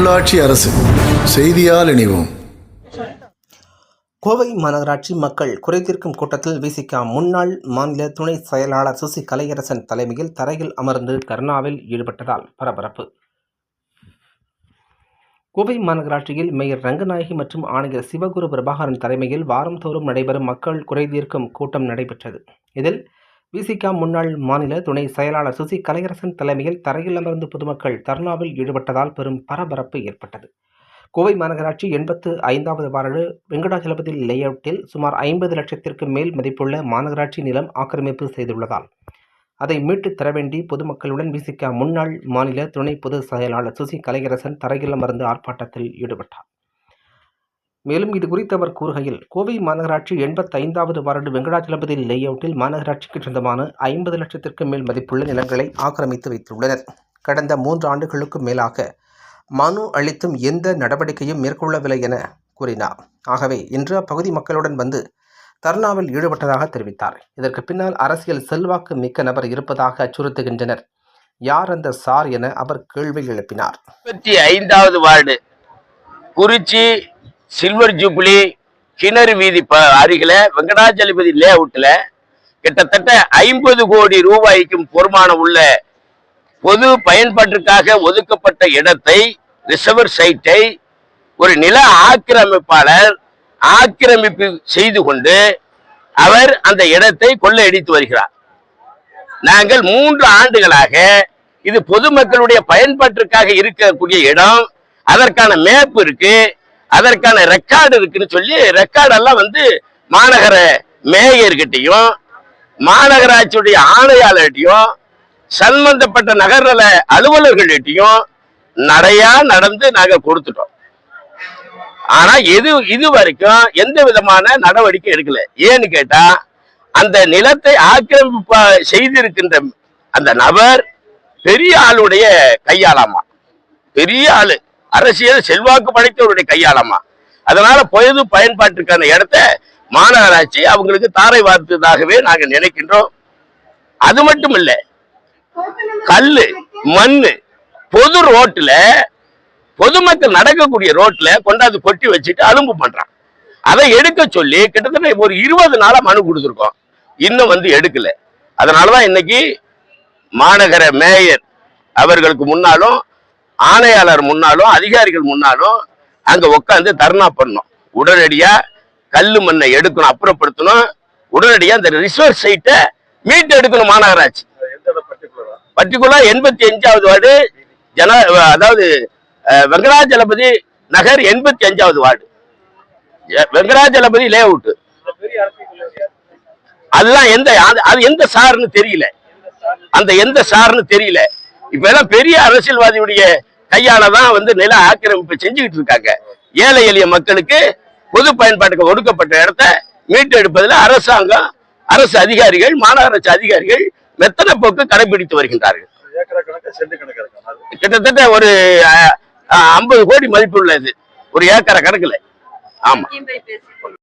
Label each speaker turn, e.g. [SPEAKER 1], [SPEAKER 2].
[SPEAKER 1] உள்ளாட்சி அரசு. செய்தியால் இணைவோம்.
[SPEAKER 2] கோவை மாநகராட்சி மக்கள் குறைதீர்க்கும் கூட்டத்தில் விசிகா முன்னாள் மாநில துணை செயலாளர் சுசி கலையரசன் தலைமையில் தரையில் அமர்ந்து தர்ணாவில் ஈடுபட்டதால் பரபரப்பு. கோவை மாநகராட்சியில் மேயர் ரங்கநாயகி மற்றும் ஆணையர் சிவகுரு பிரபாகரன் தலைமையில் வாரந்தோறும் நடைபெறும் மக்கள் குறைதீர்க்கும் கூட்டம் நடைபெற்றது. இதில் விசிகா முன்னாள் மாநில துணை செயலாளர் சுசி கலையரசன் தலைமையில் தரையில் அமர்ந்து பொதுமக்கள் தர்ணாவில் ஈடுபட்டதால் பெரும் பரபரப்பு ஏற்பட்டது. கோவை மாநகராட்சி எண்பத்து ஐந்தாவது வார்டு வெங்கடாஜலபதி லேஅவுட்டில் சுமார் ஐம்பது லட்சத்திற்கு மேல் மதிப்புள்ள மாநகராட்சி நிலம் ஆக்கிரமிப்பு செய்துள்ளதால் அதை மீட்டுத் தர வேண்டி பொதுமக்களுடன் விசிக முன்னாள் மாநில துணை பொதுச் செயலாளர் சுசி கலையரசன் தரையில் அமர்ந்து ஆர்ப்பாட்டத்தில் ஈடுபட்டார். மேலும் இது குறித்து அவர் கூறுகையில் கோவை மாநகராட்சி எண்பத்தைந்தாவது வார்டு வெங்கடாஜலபதி லேஅவுட்டில் மாநகராட்சிக்கு சொந்தமான ஐம்பது லட்சத்திற்கு மேல் மதிப்புள்ள நிலங்களை ஆக்கிரமித்து வைத்துள்ளனர். கடந்த மூன்று ஆண்டுகளுக்கும் மேலாக மனு அளித்தும் எந்த நடவடிக்கையும் மேற்கொள்ளவில்லை என கூறினார். ஆகவே இன்று அப்பகுதி மக்களுடன் வந்து தர்ணாவில் ஈடுபட்டதாக தெரிவித்தார். இதற்கு பின்னால் அரசியல் செல்வாக்கு மிக்க நபர் இருப்பதாக அச்சுறுத்துகின்றனர். யார் அந்த சார் என அவர் கேள்வி எழுப்பினார்.
[SPEAKER 3] ஐந்தாவது வார்டு குறிச்சி சில்வர் ஜூப்ளி கிணறு வீதி ப அருகில வெங்கடாஜலபதி லே அவுட்ல கிட்டத்தட்ட ஐம்பது கோடி ரூபாய்க்கும் பொறுமானம் உள்ள பொது பயன்பாட்டிற்காக ஒதுக்கப்பட்ட இடத்தை ரிசர்வர் சைட்டை ஒரு நில ஆக்கிரமிப்பாளர் ஆக்கிரமிப்பு செய்து கொண்டு அவர் அந்த இடத்தை கொள்ளையடித்து வருகிறார். நாங்கள் மூன்று ஆண்டுகளாக இது பொதுமக்களுடைய பயன்பாட்டிற்காக இருக்கக்கூடிய இடம் அதற்கான மேப் இருக்கு. அதற்கான ரெக்கார்டு இருக்குன்னு சொல்லி ரெக்கார்டெல்லாம் வந்து மாநகர மேயர்கிட்டையும் மாநகராட்சியுடைய ஆணையாளர்கிட்டையும் சம்பந்தப்பட்ட நகர்நல அலுவலர்கள்கிட்டையும் நிறையா நடந்து நாங்க கொடுத்துட்டோம். ஆனா எது இது வரைக்கும் எந்த விதமான நடவடிக்கை எடுக்கல. ஏன்னு கேட்டா அந்த நிலத்தை ஆக்கிரமிப்பு செய்திருக்கின்ற அந்த நபர் பெரிய ஆளுடைய கையாளாமா. பெரிய ஆளு. அரசியல் செல்வாக்கு படைத்தவருடைய கையாளமா அதனால பொழுது பயன்பாட்டிற்கான இடத்த மாநகராட்சி அவங்களுக்கு தாரை வார்த்ததாகவே நாங்கள் நினைக்கின்றோம். அது மட்டும் இல்ல கல்லு மண்ணு பொது ரோட்டில் பொதுமக்கள் நடக்கக்கூடிய ரோட்ல கொண்டாந்து கொட்டி வச்சுட்டு அலும்பு பண்றான். அதை எடுக்க சொல்லி கிட்டத்தட்ட ஒரு இருபது நாளா மனு கொடுத்துருக்கோம். இன்னும் வந்து எடுக்கல. அதனாலதான் இன்னைக்கு மாநகர மேயர் அவர்களுக்கு முன்னாலும் ஆணையாளர் முன்னாலும் அதிகாரிகள் முன்னாலும் அங்க உட்காந்து தர்ணா பண்ணணும். உடனடியா கல்லு மண்ணை எடுக்கணும் அப்புறப்படுத்தணும். உடனடியா அந்த ரிசர்வ் சைட்டை மீட்டு எடுக்கணும் மாநகராட்சி. பர்டிகுலரா எண்பத்தி அஞ்சாவது வார்டு ஜன அதாவது வெங்கடாஜலபதி நகர் எண்பத்தி அஞ்சாவது வார்டு. வெங்கடாஜலபதி லே அவுட் அதெல்லாம் எந்த அது- அது எந்த சார்னு தெரியல. அந்த எந்த சார்னு தெரியல. இப்ப எல்லாம் பெரிய அரசியல்வாதியுடைய கையால தான் வந்து நில ஆக்கிரமிப்பு செஞ்சுக்கிட்டு இருக்காங்க. ஏழை எளிய மக்களுக்கு பொது பயன்பாட்டுக்கு ஒடுக்கப்பட்ட இடத்த மீட்டெடுப்பதில் அரசாங்கம் அரசு அதிகாரிகள் மாநகராட்சி அதிகாரிகள் மெத்தன போக்கு கடைபிடித்து வருகின்றார்கள். கிட்டத்தட்ட ஒரு ஐம்பது கோடி மதிப்புள்ளது ஒரு ஏக்கரை கணக்குல. ஆமா.